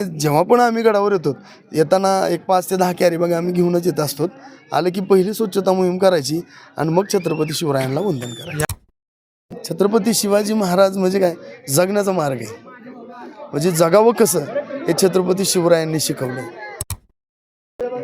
जेव्हा पण आम्ही गडावर येतो येताना एक पाच ते दहा कॅरी बघा आम्ही घेऊनच येत असतो. आलं की पहिली स्वच्छता मोहीम करायची आणि मग छत्रपती शिवरायांना वंदन करायचं. छत्रपती शिवाजी महाराज म्हणजे काय? जगण्याचा मार्ग आहे. म्हणजे जगावं कसं हे छत्रपती शिवरायांनी शिकवलं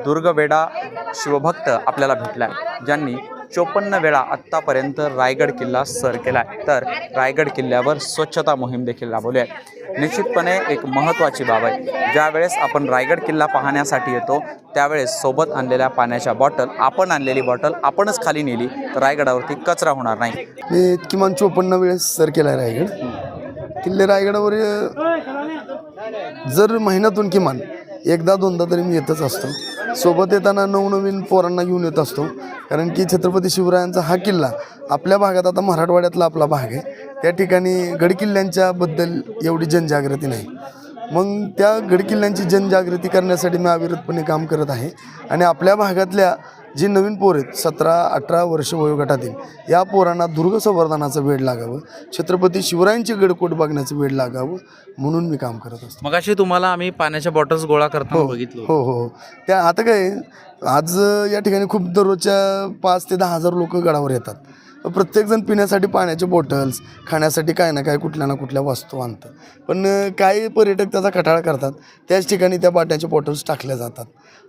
दुर्गवेडा शिवभक्त आपल्याला भेटला ज्यांनी चोपन्न वेळा आत्तापर्यंत रायगड किल्ला सर केलाय. तर रायगड किल्ल्यावर स्वच्छता मोहीम देखील राबवली आहे. निश्चितपणे एक महत्त्वाची बाब आहे. ज्यावेळेस आपण रायगड किल्ला पाहण्यासाठी येतो त्यावेळेस सोबत आणलेल्या पाण्याच्या बॉटल आपण आणलेली बॉटल आपणच खाली नेली तर रायगडावरती कचरा होणार नाही. मी किमान चोपन्न वेळेस सर केला आहे रायगड. किल्ले रायगडावर जर महिन्यातून किमान एकदा दोनदा तरी मी येतच असतो. सोबत येताना नवनवीन पोरांना घेऊन येत असतो. कारण की छत्रपती शिवरायांचा हा किल्ला आपल्या भागात आता मराठवाड्यातला आपला भाग आहे. त्या ठिकाणी गडकिल्ल्यांच्याबद्दल एवढी जनजागृती नाही. मग त्या गडकिल्ल्यांची जनजागृती करण्यासाठी मी अविरतपणे काम करत आहे. आणि आपल्या भागातल्या जी नवीन पोर आहेत सतरा अठरा वर्ष वयोगटातील या पोरांना दुर्ग संवर्धनाचं वेळ लागावं छत्रपती शिवरायांचे गडकोट बघण्याचं वेळ लागावं म्हणून मी काम करत असतो. मगाशी तुम्हाला आम्ही पाण्याच्या बॉटल्स गोळा करताना बघितलं हो हो हो. त्या आता काय आज या ठिकाणी खूप दररोजच्या पाच ते दहा हजार लोक गडावर येतात. प्रत्येकजण पिण्यासाठी पाण्याचे बॉटल्स खाण्यासाठी काय ना काय कुठल्या ना कुठल्या वस्तू आणतात. पण काही पर्यटक त्याचा कटाळा करतात. त्याच ठिकाणी त्या पाण्याच्या बॉटल्स टाकल्या जातात.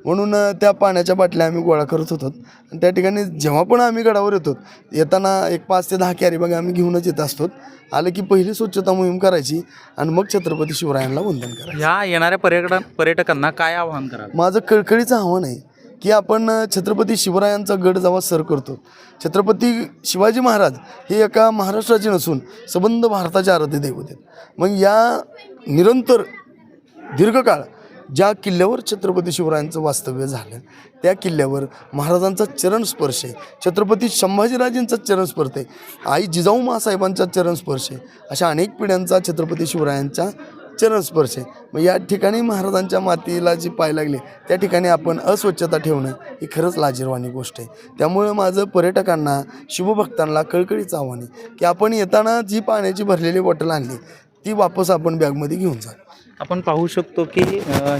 म्हणून त्या पाण्याच्या बाटल्या आम्ही गोळा करत होतो. आणि त्या ठिकाणी जेव्हा पण आम्ही गडावर येतो येताना एक पाच ते दहा कॅरी बघा आम्ही घेऊनच येत असतो. आलं की पहिली स्वच्छता मोहीम करायची आणि मग छत्रपती शिवरायांना वंदन करायचं. ह्या येणाऱ्या पर्यटन पर्यटकांना काय आवाहन कराल? माझं कळकळीचं आव्हान आहे की आपण छत्रपती शिवरायांचा गड जेव्हा सर करतो. छत्रपती शिवाजी महाराज हे एका महाराष्ट्राचे नसून सबंध भारताचे आराध्य दैवत आहेत. मग या निरंतर दीर्घकाळ ज्या किल्ल्यावर छत्रपती शिवरायांचं वास्तव्य झालं त्या किल्ल्यावर महाराजांचा चरणस्पर्श आहे छत्रपती संभाजीराजेंचा चरणस्पर्श आहे आई जिजाऊ मासाहेबांचा चरणस्पर्श आहे अशा अनेक पिढ्यांचा छत्रपती शिवरायांचा चरणस्पर्श आहे. मग या ठिकाणी महाराजांच्या मातीला जी पाय लागले त्या ठिकाणी आपण अस्वच्छता ठेवणं ही खरंच लाजीरवाणी गोष्ट आहे. त्यामुळं माझं पर्यटकांना शिवभक्तांना कळकळीचं आव्हान आहे की आपण येताना जी पाण्याची भरलेली बॉटल आणली ती वापस आपण बॅगमध्ये घेऊन जा. आपण पाहू शकतो की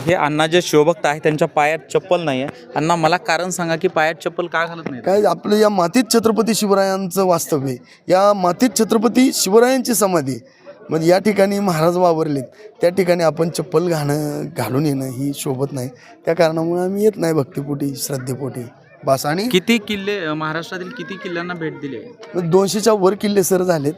हे अण्णा जे शिवभक्त आहे त्यांच्या पायात चप्पल नाही आहे अण्णा मला कारण सांगा की पायात चप्पल का घालत नाही काय आपलं या मातीत छत्रपती शिवरायांचं वास्तव्य. या मातीत छत्रपती शिवरायांची समाधी आहे. म्हणजे या ठिकाणी महाराज वावरलेत. त्या ठिकाणी आपण चप्पल घाणं घालून येणं ही शोभत नाही. त्या कारणामुळे आम्ही येत नाही भक्तिपोटी श्रद्धेपोटी. बस आणि किती किल्ले महाराष्ट्रातील किती किल्ल्यांना भेट दिली? आहे मग दोनशेच्या वर किल्ले सर झालेत.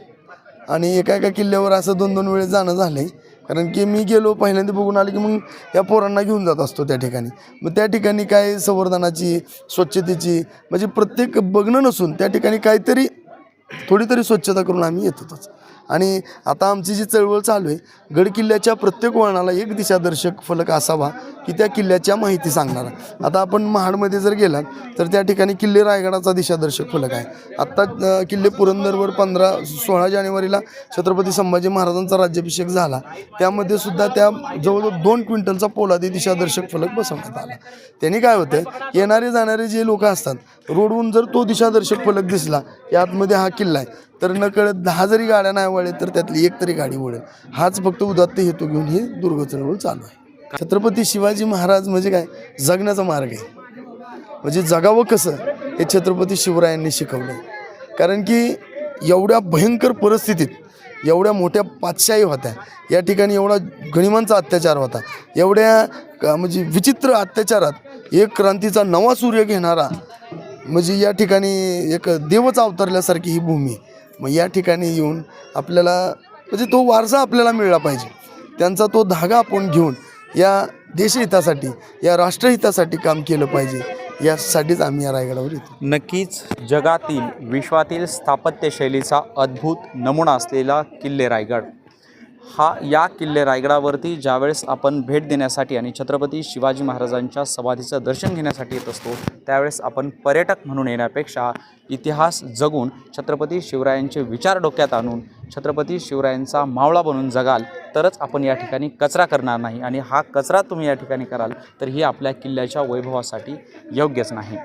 आणि एका एका किल्ल्यावर असं दोन दोन वेळेस जाणं झालं आहे कारण की मी गेलो पहिल्यांदा बघून आले की मग या पोरांना घेऊन जात असतो त्या ठिकाणी. मग त्या ठिकाणी काय संवर्धनाची स्वच्छतेची म्हणजे प्रत्येक बघणं नसून त्या ठिकाणी काहीतरी थोडी तरी स्वच्छता करून आम्ही येतोच आणि आता आमची जी चळवळ चालू आहे गड किल्ल्याच्या प्रत्येक वळणाला एक दिशादर्शक फलक असावा की त्या किल्ल्याच्या माहिती सांगणारा. आता आपण महाडमध्ये जर गेलात तर त्या ठिकाणी किल्ले रायगडाचा दिशादर्शक फलक आहे. आत्ता किल्ले पुरंदरवर पंधरा सोळा जानेवारीला छत्रपती संभाजी महाराजांचा राज्याभिषेक झाला. त्यामध्ये सुद्धा त्या जवळजवळ दोन क्विंटलचा पोलादी दिशादर्शक फलक बसवण्यात आला. त्यांनी काय होतं येणारे जाणारे जे लोक असतात रोडवरून जर तो दिशादर्शक फलक दिसला की आतमध्ये हा किल्ला आहे तर नकळत दहा जरी गाड्या नाही वळल्या तर त्यातली एक तरी गाडी वळेल. हाच फक्त उदात्त हेतू घेऊन ही दुर्ग चळवळ चालू आहे. छत्रपती शिवाजी महाराज म्हणजे काय? जगण्याचा मार्ग आहे. म्हणजे जगावं कसं हे छत्रपती शिवरायांनी शिकवलं कारण की एवढ्या भयंकर परिस्थितीत एवढ्या मोठ्या पातशाही होत्या. या ठिकाणी एवढा गणिमांचा अत्याचार होता. एवढ्या म्हणजे विचित्र अत्याचारात एक क्रांतीचा नवा सूर्य घेणारा म्हणजे या ठिकाणी एक देवच अवतरल्यासारखी ही भूमी मग या ठिकाणी येऊन आपल्याला म्हणजे तो वारसा आपल्याला मिळला पाहिजे. त्यांचा तो धागा आपण घेऊन या देशहितासाठी या राष्ट्रहितासाठी काम केलं पाहिजे. यासाठीच आम्ही या रायगडावर येतो. नक्कीच जगातील विश्वातील स्थापत्यशैलीचा अद्भुत नमुना असलेला किल्ले रायगड. हा या किल्ले रायगडावरती ज्यावेळेस आपण भेट देण्यासाठी आणि छत्रपती शिवाजी महाराजांच्या समाधीचं दर्शन घेण्यासाठी येत असतो त्यावेळेस आपण पर्यटक म्हणून येण्यापेक्षा इतिहास जगून छत्रपती शिवरायांचे विचार डोक्यात आणून छत्रपती शिवरायांचा मावळा बनून जगाल तरच आपण या ठिकाणी कचरा करणार नाही. आणि हा कचरा तुम्ही या ठिकाणी कराल तर ही आपल्या किल्ल्याच्या वैभवासाठी योग्यच नाही.